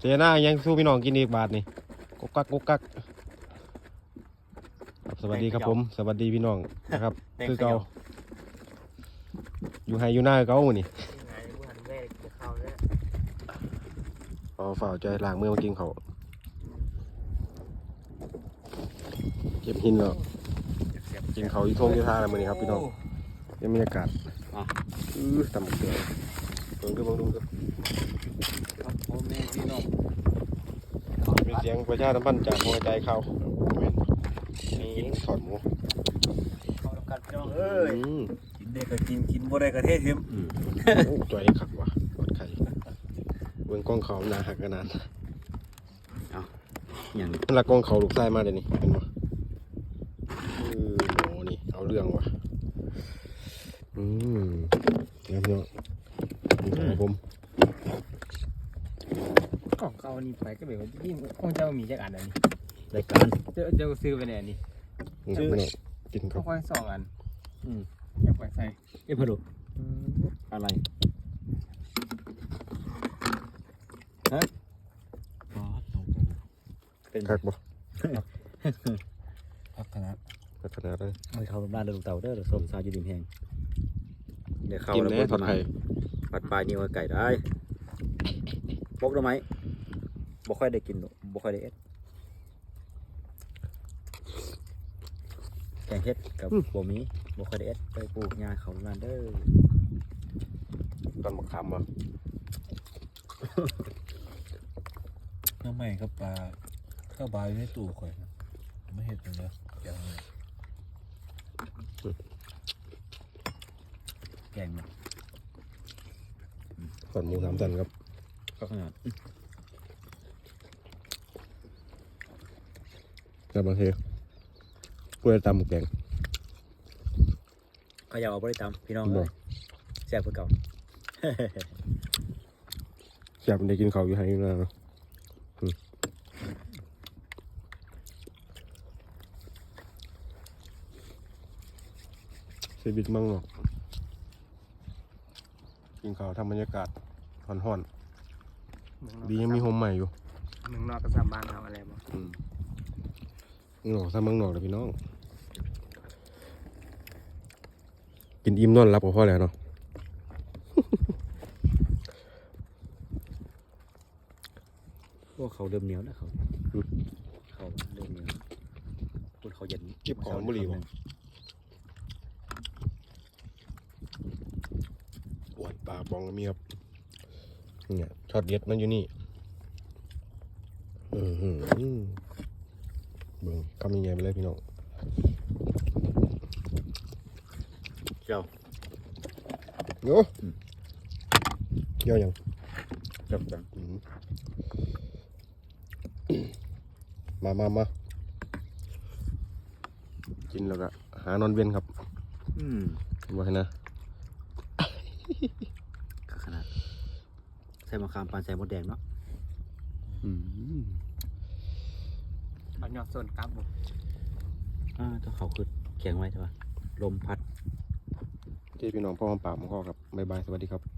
เจน่ายังสู้พี่น้องกินอีกบาทนี่กุกกักกุกกักครับสวัสดีครับผม สวัสดีพี่น้องนะครับคือเก่าอยู่ไฮอยู่หน้าคือเก่าหมู่นี่ไงผู้หันแม่จะเข้าแล้วเอาฝ่าใจล้างมือมากินเขาวเก็บหินแล้วกินเขาวอยู่ทงอยู่ท่าอะไรมือนี้ครับพี่น้อง ยังบรรยากาศอะอื้อตำบักเกลือเบิ่งดูเบิ่งดูเบิ่งครับพ่ อแม่พี่น้องเป็นเสียงประชาสัมพันธ์จากหัวใจเขานี่ถอดหมูเข้าแล้วกันพี่น้องเอ้ยอืมกินได้ก็กินกินบ่ได้ก็เททิมโอ้จ่อยขักว่ะกดไข่เบิ่งกล้องเขาหนาหักขนาดอย่างนั่นละกล้องเขาลูกไส้มาเลยนี่เห็นปะเออโหนี่เอาเรื่องว่ะอืมเดี๋ยวพี่น้องนี่ครับผม ของเขานี่ไปก็แบบว่าที่คงจะมีจักอันอันนี้รายการเจ้าเจ้าซื้อไปไหนนี่นี่ครับพี่น้องกินครัเขาบค่อยสองอัน อืมอยากไปใส่เอ้ยพอดูอะไรฮะเป็นคักบ่พักคณะคักขนาดเลยไม่เข้าบ้านเดินเต่าเด้อส้มซาอยู่ดินแห้งเดี๋ยวเข้ากินแล้วแน่ทอดไข่ผัดปลายนิ้วไก่ได้บกได้ไหม บ่ค่อยได้กินหรอกบ่ค่อยได้เอ็ดแกงเฮ็ดกับบัวมีบ่ค่อยได้เอ็ดไปปลูกหญ้าเขาบ้านเด้อตอนมะขามบ่น้ำใหม่ครับปลาข้าวบายอยู่ในตู้ข่อยนะไม่เห็นเลยนะอย่างนี้แกงมันตอนหมูสามตันครับก็ขนาด แล้วบางทีกล้วยตำหมูแกงเขาอยากเอาบริตามพี่น้องบ่เลยแซ่บกว่าเก่าแซ่บได้กินเขาวอยู่ไฮอยู่แล้วเนาะอืมชีวิตมั่งหรอกกินข้าวทำบรรยากาศห่อนๆดียังมีโฮมใหม่อยู่เมืองนอกก็สามบ้านเราอะไรบ่อืม เมืองนอกถ้าเมืองนอกเลยพี่น้อง กินอิ่มนอนรับกับพ่อแล้วเนาะพวกเขาเดิมเหนียวนะเขาเขาเดิมเหนียวพูดเขาเย็นเก็บของบุหรี่บ่ปวดปลาบองก็มีครับเนี่ยช็อตเด็ดมันอยู่นี่ อือหือ เบิ่งคำยังไงไปเลยพี่น้องเจ้าโอ้เกี่ยวยังจับจังอืมมามามากินแล้วก็หานอนเวียนครับ อืมว่าให้นะก็ขนาดใส่มะขามปานใส่มดแดงเนาะอืม เอาหยอดส่วนกลับบ่อ่าถ้าเขาคือแข็งไว้ใช่ปะลมพัดที่พี่น้องพ่อมาป่ามาข้อครับบ๊ายบายสวัสดีครับ